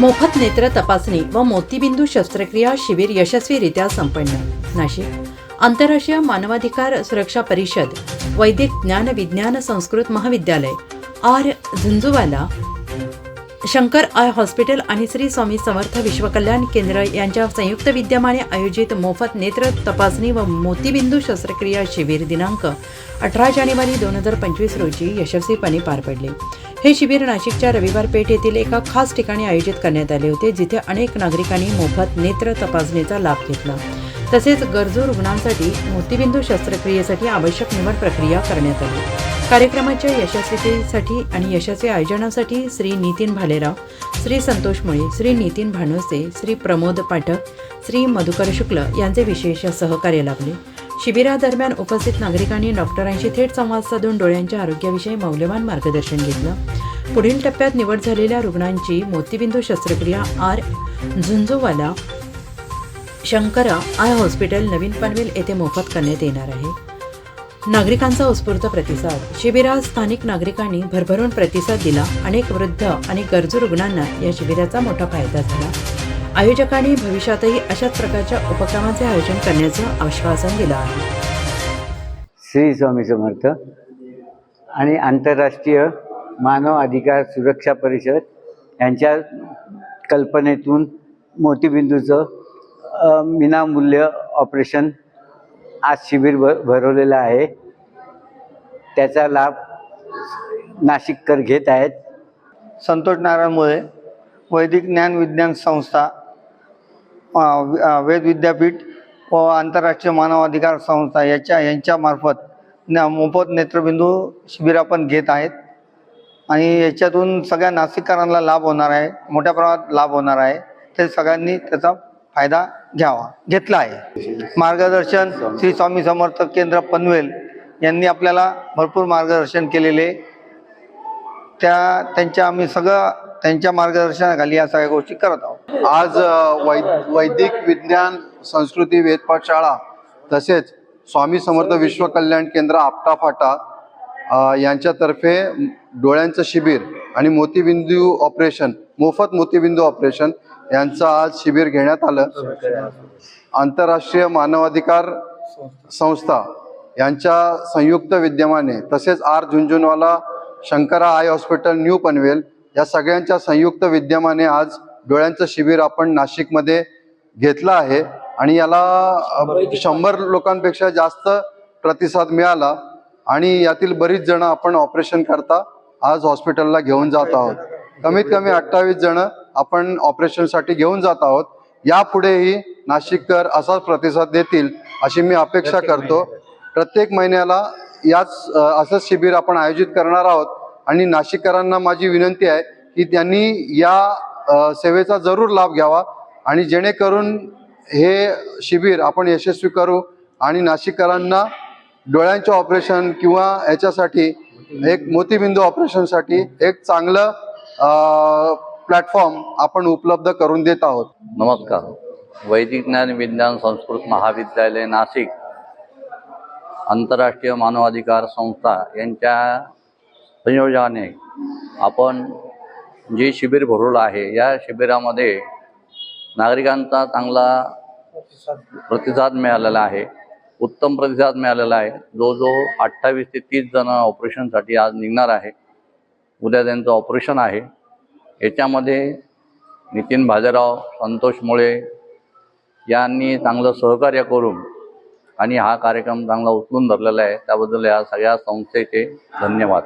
मोफत नेत्र तपासणी व मोतीबिंदू शस्त्रक्रिया शिबिर यशस्वीरित्या संपन्न. नाशिक आंतरराष्ट्रीय मानवाधिकार सुरक्षा परिषद वैदिक ज्ञान विज्ञान संस्कृत महाविद्यालय R. Jhunjhunwala Shankar eye hospital आणि श्री स्वामी समर्थ विश्वकल्याण केंद्र यांच्या संयुक्त विद्यमाने आयोजित मोफत नेत्र तपासणी व मोतीबिंदू शस्त्रक्रिया शिबिर दिनांक अठरा जानेवारी दोन हजार पंचवीस रोजी यशस्वीपणे पार पडले. हे शिबिर नाशिकच्या रविवार पेठ येथील एका खास ठिकाणी आयोजित करण्यात आले होते जिथे अनेक नागरिकांनी मोफत नेत्र तपासणीचा लाभ घेतला. तसेच गरजू रुग्णांसाठी मोतीबिंदू शस्त्रक्रियेसाठी आवश्यक निवड प्रक्रिया करण्यात आली. कार्यक्रमाच्या यशस्वीतेसाठी आणि यशाचे आयोजनासाठी श्री नितीन भालेराव श्री संतोष मुळे श्री नितीन भानोसे श्री प्रमोद पाठक श्री मधुकर शुक्ल यांचे विशेष सहकार्य लाभले. शिबिरादरम्यान उपस्थित नागरिकांनी डॉक्टरांशी थेट संवाद साधून डोळ्यांच्या आरोग्याविषयी मौल्यवान मार्गदर्शन घेतलं. पुढील टप्प्यात निवड झालेल्या रुग्णांची मोतीबिंदू शस्त्रक्रिया R. Jhunjhunwala Shankara eye hospital नवीन पनवेल येथे मोफत करण्यात येणार आहे. नागरिकांचा उत्स्फूर्त प्रतिसाद. शिबिरात स्थानिक नागरिकांनी भरभरून प्रतिसाद दिला. अनेक वृद्ध आणि गरजू रुग्णांना या शिबिराचा मोठा फायदा झाला. आयोजकांनी भविष्यातही अशाच प्रकारच्या उपक्रमाचे आयोजन करण्याचं आश्वासन दिलं आहे. श्री स्वामी समर्थ आणि आंतरराष्ट्रीय मानव अधिकार सुरक्षा परिषद यांच्या कल्पनेतून मोतीबिंदूचं विनामूल्य ऑपरेशन आज शिबिर भ भरवलेलं आहे. त्याचा लाभ नाशिककर घेत आहेत. संतोष नारायण मुळे वैदिक ज्ञान विज्ञान संस्था वेद विद्यापीठ व आंतरराष्ट्रीय मानवाधिकार संस्था याच्या यांच्यामार्फत न मोफत नेत्रबिंदू शिबिर आपण घेत आहेत. आणि याच्यातून सगळ्या नाशिककरांना लाभ होणार आहे. मोठ्या प्रमाणात लाभ होणार आहे. ते सगळ्यांनी त्याचा फायदा घ्यावा. घेतला आहे. मार्गदर्शन श्री स्वामी समर्थ केंद्र पनवेल यांनी आपल्याला भरपूर मार्गदर्शन केलेले. त्या त्यांच्या आम्ही सगळं त्यांच्या मार्गदर्शनाखाली या सगळ्या गोष्टी करत आहोत. आज वै वैदिक विज्ञान संस्कृती वेदपाठशाळा तसेच स्वामी समर्थ विश्व कल्याण केंद्र आपटाफाटा यांच्यातर्फे डोळ्यांचं शिबिर आणि मोतीबिंदू ऑपरेशन मोफत मोतीबिंदू ऑपरेशन यांचं आज शिबिर घेण्यात आलं. आंतरराष्ट्रीय मानवाधिकार संस्था यांच्या संयुक्त विद्यमाने तसेच R Jhunjhunwala Shankara eye hospital new Panvel या सगळ्यांच्या संयुक्त विद्यमाने आज डोळ्यांचं शिबिर आपण नाशिकमध्ये घेतलं आहे. आणि याला शंभर लोकांपेक्षा जास्त प्रतिसाद मिळाला. आणि यातील बरीच जण आपण ऑपरेशन करता आज हॉस्पिटलला घेऊन जात आहोत. कमीत कमी अठ्ठावीस जण आपण ऑपरेशनसाठी घेऊन जात आहोत. यापुढेही नाशिककर असाच प्रतिसाद देतील अशी मी अपेक्षा करतो. प्रत्येक महिन्याला याच असंच शिबिर आपण आयोजित करणार आहोत. आणि नाशिककरांना माझी विनंती आहे की त्यांनी या सेवेचा जरूर लाभ घ्यावा. आणि जेणेकरून हे शिबिर आपण यशस्वी करू आणि नाशिककरांना डोळ्यांचे ऑपरेशन किंवा याच्यासाठी एक मोतीबिंदू ऑपरेशनसाठी एक चांगलं प्लॅटफॉर्म आपण उपलब्ध करून देत आहोत. नमस्कार. वैदिक ज्ञान विज्ञान संस्कृत महाविद्यालय नाशिक आंतरराष्ट्रीय मानवाधिकार संस्था यांच्या संयोजनाने आपण जे शिबिर भरवलं आहे या शिबिरामध्ये नागरिकांचा चांगला प्रतिसाद मिळालेला आहे. उत्तम प्रतिसाद मिळालेला आहे. जो जो अठ्ठावीस ते तीस जण ऑपरेशनसाठी आज निघणार आहे. उद्या त्यांचं ऑपरेशन आहे. याच्यामध्ये नितीन भालेराव संतोष मुळे यांनी चांगलं सहकार्य करून आणि हा कार्यक्रम चांगला उचलून धरलेला आहे. त्याबद्दल या सगळ्या संस्थेचे धन्यवाद.